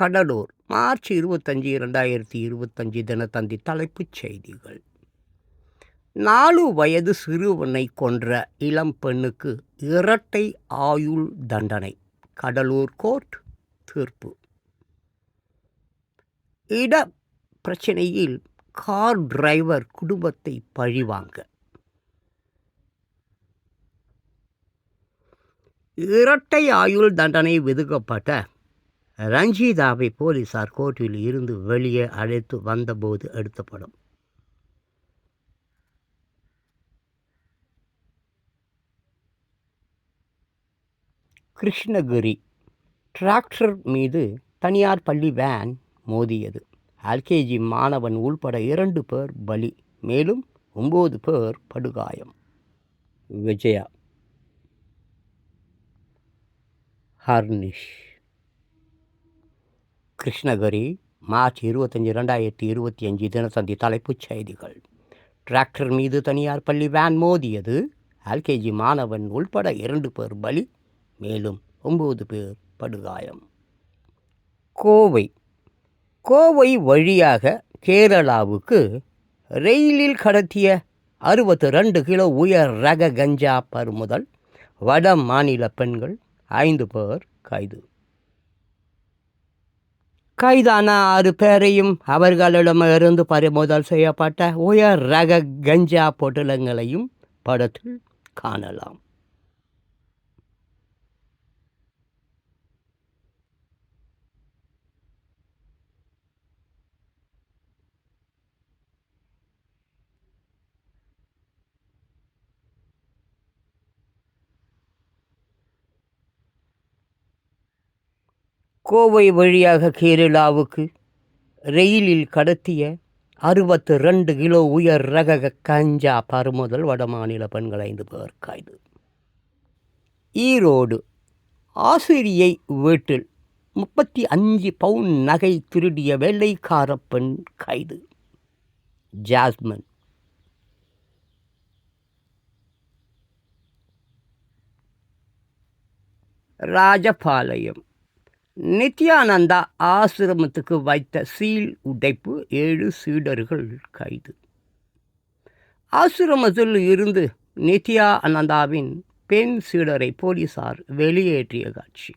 Cuddalore March இருபத்தஞ்சி இரண்டாயிரத்தி இருபத்தஞ்சி தினத்தந்தி தலைப்புச் செய்திகள். நாலு வயது சிறுவனை கொன்ற இளம் பெண்ணுக்கு இரட்டை ஆயுள் தண்டனை கடலூர் கோர்ட் தீர்ப்பு. இட பிரச்சனையில் கார் டிரைவர் குடும்பத்தை பழிவாங்க. இரட்டை ஆயுள் தண்டனை விதிக்கப்பட்ட ரஞ்சிதாவை போலீசார் கோர்ட்டில் இருந்து வெளியே அழைத்து வந்தபோது எடுத்த படம். கிருஷ்ணகிரி டிராக்டர் மீது தனியார் பள்ளி வேன் மோதியது. எல்கேஜி மாணவன் உள்பட இரண்டு பேர் பலி மேலும் ஒம்பது பேர் படுகாயம். விஜயா. ஹர்னிஷ். கிருஷ்ணகிரி மார்ச் இருபத்தஞ்சி ரெண்டாயிரத்தி இருபத்தி அஞ்சு தினசந்தி தலைப்புச் செய்திகள். டிராக்டர் மீது தனியார் பள்ளி வேன் மோதியது. எல்கேஜி மாணவன் உள்பட இரண்டு பேர் பலி. மேலும் ஒம்பது பேர் படுகாயம். கோவை. கோவை வழியாக கேரளாவுக்கு ரயிலில் கடத்திய அறுபத்து ரெண்டு கிலோ உயர் ரக கஞ்சா பருமுதல் வட மாநில பெண்கள் ஐந்து பேர் கைது. கைதான ஆறு பேரையும் அவர்களிடமிருந்து பறிமுதல் செய்யப்பட்ட உயர் ரக கஞ்சா பொட்டலங்களையும் படத்தில் காணலாம். கோவை வழியாக கேரளாவுக்கு ரயிலில் கடத்திய அறுபத்து ரெண்டு கிலோ உயர் ரக கஞ்சா பருமுதல் வடமாநில பெண்கள் ஐந்து பேர் கைது. ஈரோடு ஆசிரியை வீட்டில் முப்பத்தி அஞ்சு பவுன் நகை திருடிய வெள்ளைக்கார பெண் கைது. ஜாஸ்மன். ராஜபாளையம். நித்யானந்தா ஆசிரமத்துக்கு வைத்த சீல் உடைப்பு ஏழு சீடர்கள் கைது. ஆசிரமத்தில் இருந்து நித்யா அனந்தாவின் பெண் சீடரை போலீசார் வெளியேற்றிய காட்சி.